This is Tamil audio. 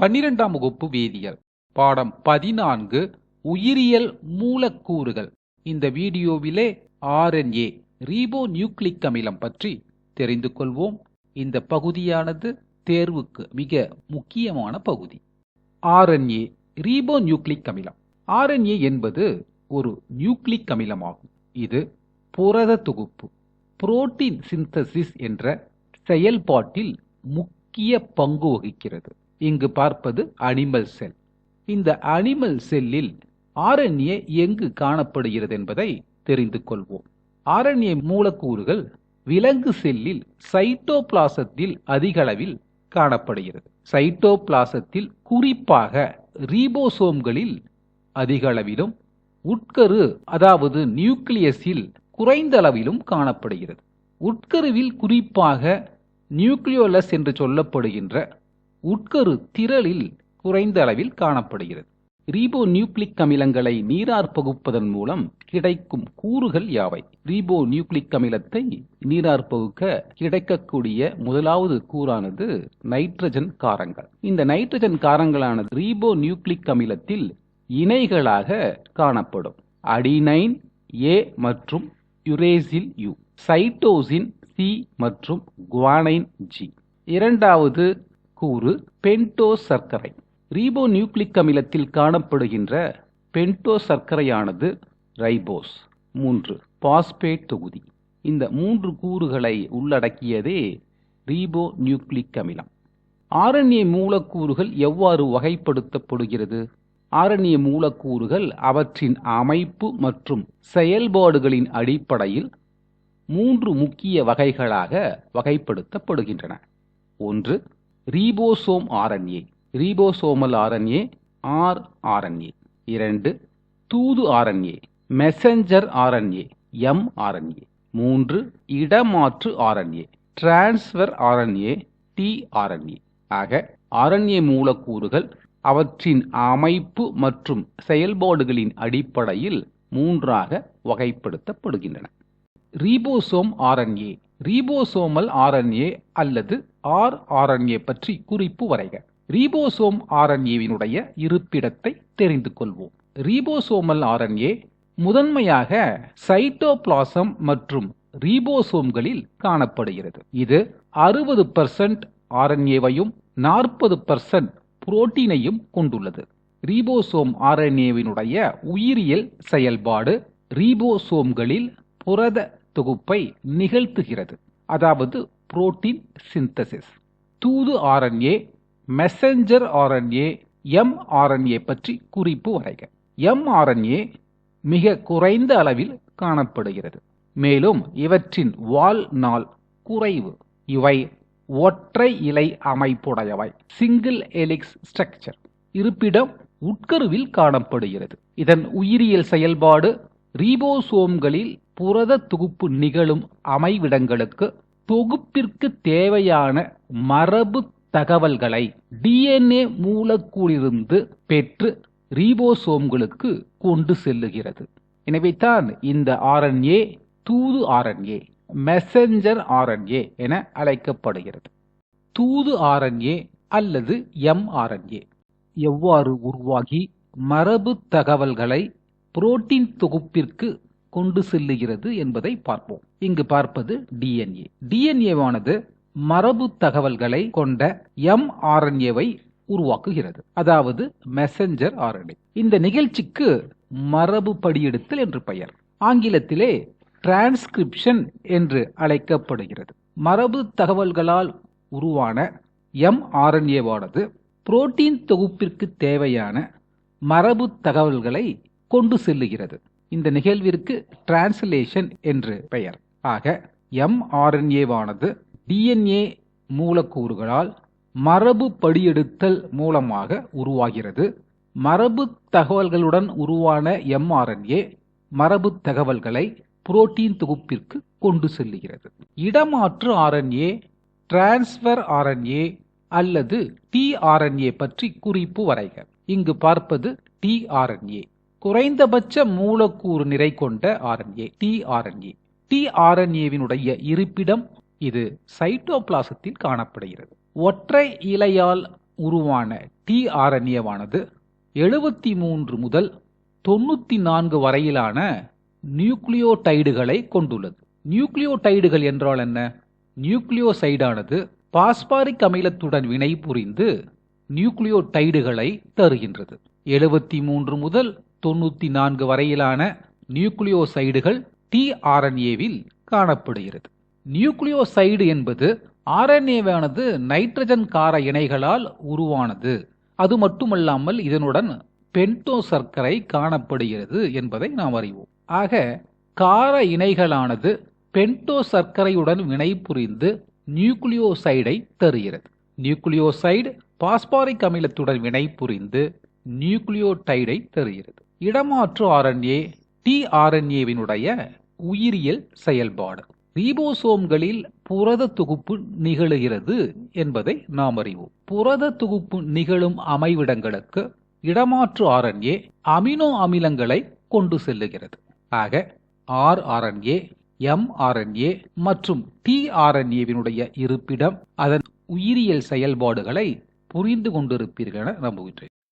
பன்னிரெண்டாம் வகுப்பு வேதியியல். பாடம் பதினான்கு உயிரியல் மூலக்கூறுகள். இந்த வீடியோவிலே ஆர்என்ஏ ரீபோ நியூக்ளிக் அமிலம் பற்றி தெரிந்து கொள்வோம். இந்த பகுதியானது தேர்வுக்கு மிக முக்கியமான பகுதி. ஆர்என்ஏ ரீபோ நியூக்ளிக் அமிலம். ஆர்என்ஏ என்பது ஒரு நியூக்ளிக் அமிலமாகும். இது புரத தொகுப்பு புரோட்டீன் சிந்தசிஸ் என்ற செயல்பாட்டில் முக்கிய பங்கு வகிக்கிறது. இங்கு பார்ப்பது அனிமல் செல் இந்த அனிமல் செல்லில் ஆர்என்ஏ எங்கு காணப்படுகிறது என்பதை தெரிந்து கொள்வோம். ஆர்என்ஏ மூலக்கூறுகள் விலங்கு செல்லில் சைட்டோபிளாசத்தில் அதிக அளவில் காணப்படுகிறது. சைட்டோபிளாசத்தில் குறிப்பாக ரீபோசோம்களில் அதிக அளவிலும் உட்கரு அதாவது நியூக்ளியஸில் குறைந்த அளவிலும் காணப்படுகிறது. உட்கருவில் குறிப்பாக நியூக்ளியோலஸ் என்று சொல்லப்படுகின்ற உட்கரு திரளில் குறைந்த அளவில் காணப்படுகிறது. ரீபோ நியூக்ளிக் அமிலங்களை நீரார் பகுப்பதன் மூலம் கிடைக்கும் கூறுகள் யாவை? ரீபோ நியூக்ளிக் அமிலத்தை நீரார் பகுக்க கிடைக்கக்கூடிய முதலாவது கூறானது நைட்ரஜன் காரங்கள். இந்த நைட்ரஜன் காரங்களானது ரீபோ நியூக்ளிக் அமிலத்தில் இணைகளாக காணப்படும். அடினைன் ஏ மற்றும் யுரேசில் யு. சைட்டோசின் சி மற்றும் குவானைன் ஜி. இரண்டாவது கூறு பென்டோ சர்க்கரை ரீபோ நியூக்ளிக் அமிலத்தில் காணப்படுகின்ற பென்டோ சர்க்கரையானது ரைபோஸ். மூன்று பாஸ்பேட் தொகுதி. இந்த மூன்று கூறுகளை உள்ளடக்கியதே ரீபோ நியூக்ளிக் அமிலம். ஆரண்ய மூலக்கூறுகள் எவ்வாறு வகைப்படுத்தப்படுகிறது? ஆரண்ய மூலக்கூறுகள் அவற்றின் அமைப்பு மற்றும் செயல்பாடுகளின் அடிப்படையில் மூன்று முக்கிய வகைகளாக வகைப்படுத்தப்படுகின்றன. ஒன்று ribosome RNA ribosomal RNA R RNA இரண்டு தூது RNA messenger RNA M RNA மூன்று இடமாற்று RNA transfer RNA T RNA ஆக ஆர்என்ஏ மூலக்கூறுகள் அவற்றின் அமைப்பு மற்றும் செயல்பாடுகளின் அடிப்படையில் மூன்றாக வகைப்படுத்தப்படுகின்றன ரீபோசோம் ஆர்என்ஏ ரீபோசோமல் ஆர்என்ஏ அல்லது ஆர் ஆர்என்ஏ பற்றி குறிப்பு வரைக. ரீபோசோம் ஆர்என்ஏவினுடைய இருப்பிடத்தை தெரிந்து கொள்வோம். ரீபோசோமல் ஆர்என்ஏ முதன்மையாக சைட்டோபிளாசம் மற்றும் ரீபோசோம்களில் காணப்படுகிறது. இது அறுபது பர்சன்ட் ஆர்என்ஏவையும் நாற்பது பர்சன்ட் புரோட்டீனையும் கொண்டுள்ளது. ரீபோசோம் ஆர்என்ஏவினுடைய உயிரியல் செயல்பாடு ரீபோசோம்களில் புரத தொகுப்பை நிகழ்த்துகிறது. அதாவது புரோட்டீன் சிந்தசிஸ். தூது RNA messenger RNA M RNA பற்றி குறிப்பு வரைக. எம் ஆர்என்ஏ மிக குறைந்த அளவில் காணப்படுகிறது. மேலும் இவற்றின் வால் நாள் குறைவு. இவை ஒற்றை இலை அமைப்புடையவை. சிங்கிள் எலிக்ஸ் ஸ்ட்ரக்சர் இருப்பிடம் உட்கருவில் காணப்படுகிறது. இதன் உயிரியல் செயல்பாடு ரீபோசோம்களில் புரத தொகுப்பு நிகழும் அமைவிடங்களுக்கு தொகுப்பிற்கு தேவையான மரபு தகவல்களை டிஎன்ஏ மூலக்கூறிலிருந்து பெற்று ரீபோசோம்களுக்கு கொண்டு செல்லுகிறது. எனவே தான் இந்த ஆர்என்ஏ தூது ஆர்என்ஏ மெசஞ்சர் ஆர்என்ஏ என அழைக்கப்படுகிறது. தூது ஆர்என்ஏ அல்லது எம் ஆர்என்ஏ எவ்வாறு உருவாகி மரபு தகவல்களை புரோட்டீன் தொகுப்பிற்கு கொண்டு செல்லுகிறது என்பதை பார்ப்போம். இங்கு பார்ப்பது டிஎன்ஏ டிஎன்ஏவானது மரபு தகவல்களை கொண்ட எம் ஆர்என்ஏவை உருவாக்குகிறது. அதாவது மெசஞ்சர் ஆர்என்ஏ இந்த நிகழ்ச்சிக்கு மரபு படியெடுத்தல் என்று பெயர். ஆங்கிலத்திலே டிரான்ஸ்கிரிப்ஷன் என்று அழைக்கப்படுகிறது. மரபு தகவல்களால் உருவான எம் ஆர்என்ஏவானது புரோட்டீன் தொகுப்பிற்கு தேவையான மரபு தகவல்களை கொண்டு செல்லுகிறது. இந்த நிகழ்விற்கு டிரான்ஸ்லேஷன் என்று பெயர். ஆக எம்ஆர்என்ஏவானது டிஎன்ஏ மூலக்கூறுகளால் மரபு படியெடுத்தல் மூலமாக உருவாகிறது. மரபு தகவல்களுடன் உருவான எம்ஆர்என்ஏ மரபு தகவல்களை புரோட்டீன் தொகுப்பிற்கு கொண்டு செல்லுகிறது. இடமாற்று ஆர்என்ஏ டிரான்ஸ்ஃபர் ஆர்என்ஏ அல்லது டிஆர்என்ஏ பற்றி குறிப்பு வரைக. இங்கு பார்ப்பது டிஆர்என்ஏ குறைந்தபட்ச மூலக்கூறு நிறை கொண்ட ஆர்என்ஏ டிஆர்என்ஏ டிஆர்என்ஏவினுடைய இருப்பிடம் இது சைட்டோபிளாசத்தில் காணப்படுகிறது. ஒற்றை இலையால் உருவான டிஆர்என்ஏவானது எழுபத்தி மூன்று முதல் தொண்ணூத்தி நான்கு வரையிலான நியூக்ளியோடைடுகளை கொண்டுள்ளது. நியூக்ளியோடைடுகள் என்றால் என்ன? நியூக்ளியோசைடானது பாஸ்பாரிக் அமிலத்துடன் வினை புரிந்து நியூக்ளியோடைடுகளை தருகின்றது. எழுபத்தி மூன்று முதல் தொண்ணூத்தி நான்கு வரையிலான நியூக்ளியோசைடுகள் டிஆர்என்ஏவில் காணப்படுகிறது. நியூக்ளியோசைடு என்பது ஆர்என்ஏவானது நைட்ரஜன் கார இணைகளால் உருவானது. அது மட்டுமல்லாமல் இதனுடன் பென்டோ சர்க்கரை காணப்படுகிறது என்பதை நாம் அறிவோம். ஆக கார இணைகளானது பென்டோ சர்க்கரையுடன் வினை புரிந்து நியூக்ளியோசைடை தருகிறது. நியூக்ளியோசைடு பாஸ்பாரிக் அமிலத்துடன் வினை புரிந்து நியூக்ளியோடைடை தருகிறது. இடமாற்று ஆர்என்ஏ டிஆர்என்ஏவினுடைய உயிரியல் செயல்பாடு. ரீபோசோம்களில் புரத தொகுப்பு நிகழுகிறது என்பதை நாம் அறிவோம். புரத தொகுப்பு நிகழும் அமைவிடங்களுக்கு இடமாற்று ஆர்என்ஏ அமினோ அமிலங்களை கொண்டு செல்லுகிறது. ஆக ஆர்ஆர்என்ஏ எம்ஆர்என்ஏ மற்றும் டிஆர்என்ஏவினுடைய இருப்பிடம் அதன் உயிரியல் செயல்பாடுகளை புரிந்து கொண்டிருப்பீர்கள் என நம்புகின்றேன்.